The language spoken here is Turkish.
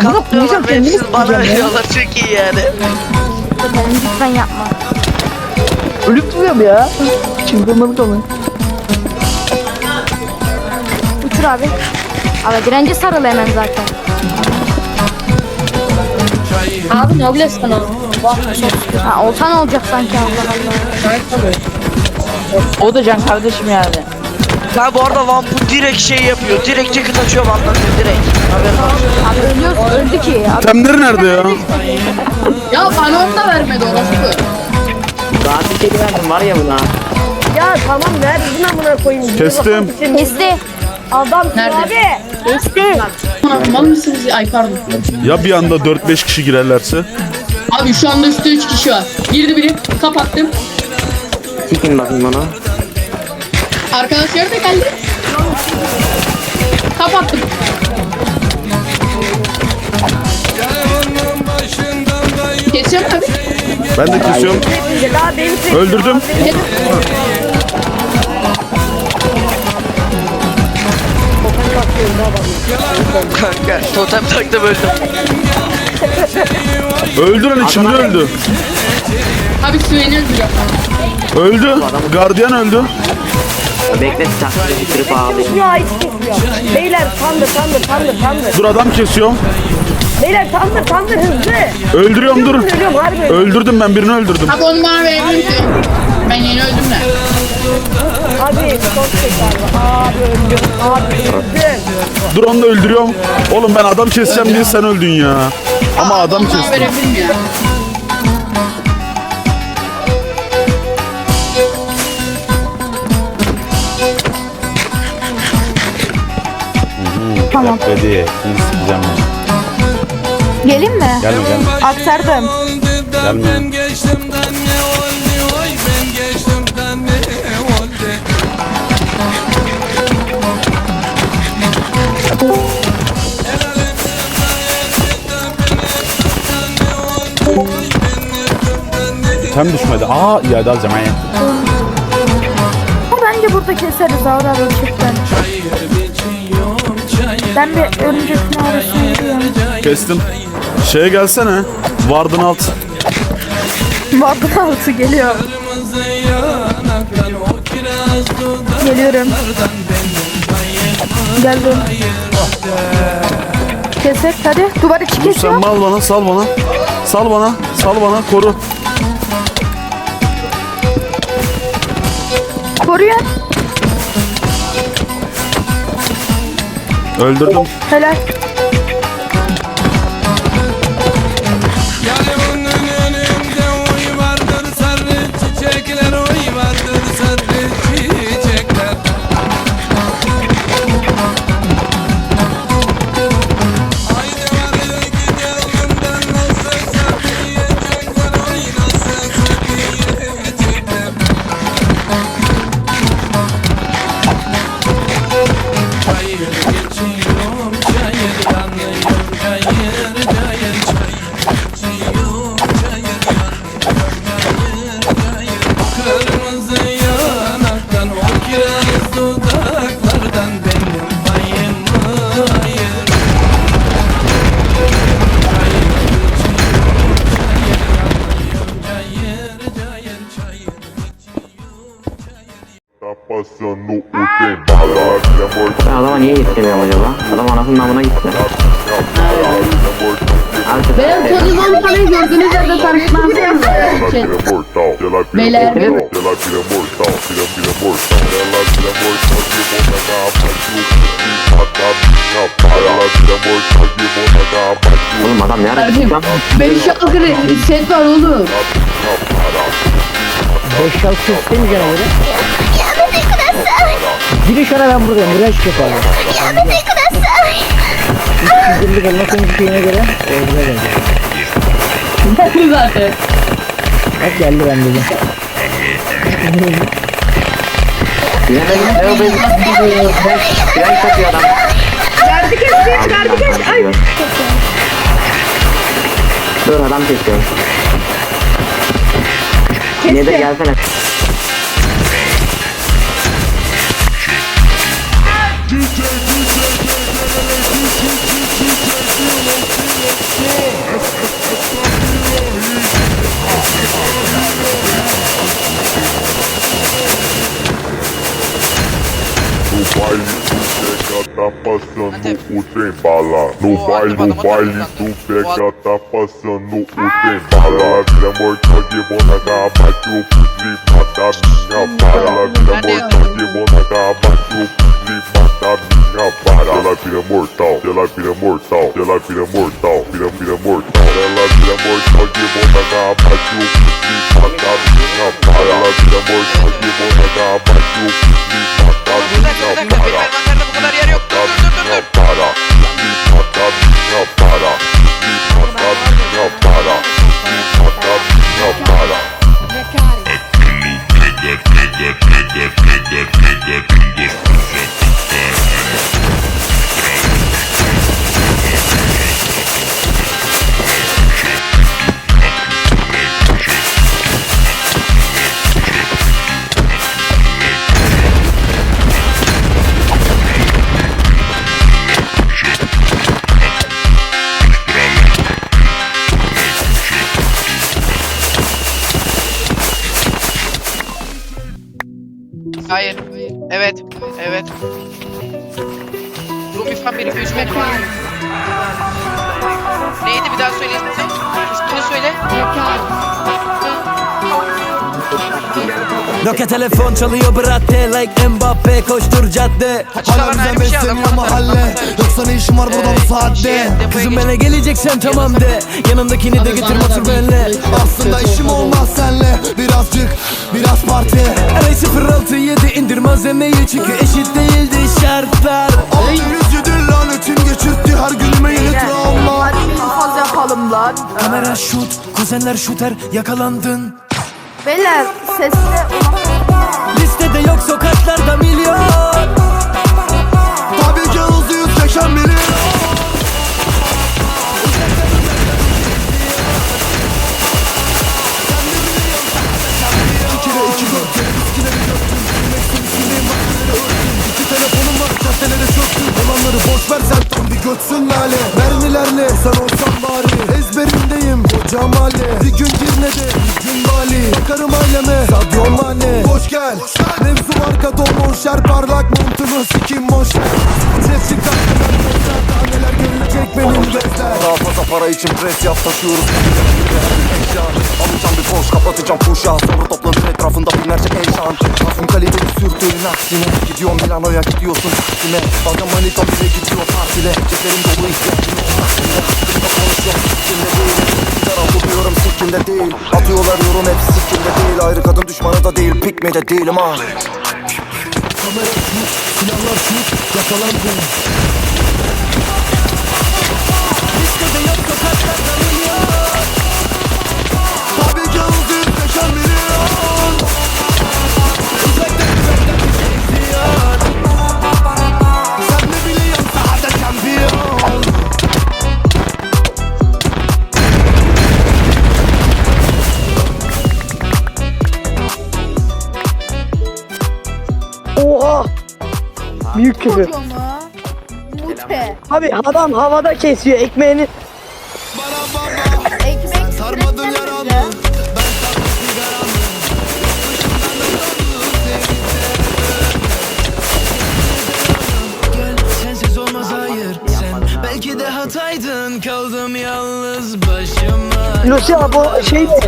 Koyacağım, ve hepsini bana ya. veriyorlar çok iyi yani. Benim lütfen yapma. Ölüp duruyorum ya. Çıldırmalık ama. Uçur abi. Abi dirence sarıl hemen zaten. Abi noble sana. Bak Ha, olsan olacak sanki Allah Allah. O da can kardeşim yani. Ha bu arada Vampu direkt şey yapıyor. Direkt ticket açıyor Vamp'tan direkt. Abi ölüyoruz öldü ki. Abi, Temleri nerede ya? Ya bana onu da vermedi orası. Daha bir şey verdim var ya buna. Ya tamam ver buna amına koyayım. Kestim. kesti. Adam Nerede? abi. Kesti. Mal mısınız? Ay pardon. Ya bir anda 4-5 kişi girerlerse? Abi şu anda üstte 3 kişi var. Girdi biri. Kapattım. Sikin bakayım onu. Arkadaşlar da geldi. Kapattım. Onun başından da Keseceğim abi. Ben de kesiyorum. Öldürdüm. Kanka totem taktım öldüm. Öldü lan içimde öldü. Abi Süveyni öldüreceğim. Öldü. Gardiyan öldü. Bekle taklidi bitirip ağlayayım. Ya hiç kesmiyor. Beyler tandır tandır tandır tandır. Dur adam kesiyor. Beyler tandır tandır hızlı. Öldürüyorum dur. Ölüyorum harbi. Öldürdüm ben birini öldürdüm. Abi onu bana verebilir misin? Ben yeni öldüm de. Abi çok tekrar. Abi öldüm. Abi öldüm. Dur onu da öldürüyorum. Oğlum ben adam keseceğim diye sen öldün ya. Ama adam Onu bana kestim. verebilir mi ya? Tamam. Hadi. Şimdi sikeceğim ben. Gelin mi? Gelme gelme. Aktardım. Gelme. Tem düşmedi. Aa iade alacağım. Ay. Ama bence burada keseriz ağır içiyorum çayır Ben bir örümcek gidiyorum. Kestim. Şeye gelsene. Vardın alt. Vardı altı geliyor. Geliyorum. Geldim. Kesek hadi. Duvar içi kesiyor. sen mal bana sal bana. Sal bana. Sal bana koru. Koruyor. Öldürdüm. Helal. Ben adama niye yetişemiyorum acaba? Adam anasının namına gitti. Benim tanıdığım parayı gördüğünüz yerde tanışmam. Beyler. oğlum adam ne ara gitti lan? 5 yıllık set var oğlum. 5 6 istemeyeceğine göre. Giri şuna ben buradayım. Buraya çıkıyor abi. 350 kalma senin şeyine göre. Orada geldi. Bakın zaten. Bak geldi ben dedim. Ne oldu? Fren kapıyor adam. Gardı kesti. Gardı kesti. Ay. Dur adam kesiyor. Yine de gelsene. Baile tu pega, tá passando o trem bala. No baile, no baile tu pega, tá passando o trem bala. Ela vira mortal de bonaga, bate o fuzil, mata minha. Ela vira mortal de bonaga, bate o fuzil, mata da minha vara. Ela vira mortal, ela vira mortal, ela vira mortal, vira, vira mortal. Ela vira mortal de na parte de um fuzil da minha vara. Ela vira mortal de na parte de um fuzil da minha vara. Da minha vara, da minha vara, da minha vara. Neydi? Bir daha söyle ismini? İsmini söyle. Nokia telefon çalıyor bratte Like Mbappe koştur cadde. Hala bize şey besleniyor mahalle. Yoksa ne işin var burada bu saatte? Depoya Kızım bana geleceksen tamam de. Yanındakini de getir otur benle Aslında işim olmaz senle. Birazcık biraz parti. Arayı 067 indir malzemeyi. Çünkü eşit değildi şartlar. Altı lanetin geçirtti her günüme yeni travma fazla yapalım lan. Kamera şut, kuzenler şuter yakalandın. Beyler sesle Listede yok sokaklarda milyon. Tabii ki hızlı 180 milyon. İki de iki dört kere viskileri döktüm Bilmeksin Olanları boş ver sen tam bir götsün lale. Mermilerle sen olsan bari. Ezberimdeyim koca mahalle Bir gün Girne'de bir gün Bali. Bakarım aileme Sadio Mane Hoş gel. Mevzu arka dolmuş Her parlak montunu sikim boş Ses para için pres yap taşıyoruz Alacağım bir boş kapatacağım kuşağı Sonra toplanır etrafında binlerce heyecan Parfüm kaliteli sürtüğün aksine. Gidiyorum Milano'ya gidiyorsun Taksim'e Bazen manita bile gidiyor partile. Ceplerim dolu ihtiyacım yok Taksim'e Kızla konuşuyorum sikimde değil. Sigara buluyorum sikimde değil Atıyorlar yorum hep sikimde değil. Ayrı kadın düşmanı da değil Pikmi de değilim ha Kamera silahlar şut, yakalandın Listede yok sokaklarda milyon Tabii ki hızlı 180 milyon Uzaktan uzaktan bir izliyor Sen ne biliyorsun sahada şampiyon Oha. Büyük küfür. Abi adam havada kesiyor ekmeğini. Ekmek Sarmadın sürekli yaramı. bize. Ben sardım sigaramı Gel sensiz olmaz hayır. Sen belki de hataydın. Kaldım yalnız başıma. Lucy abi o şey de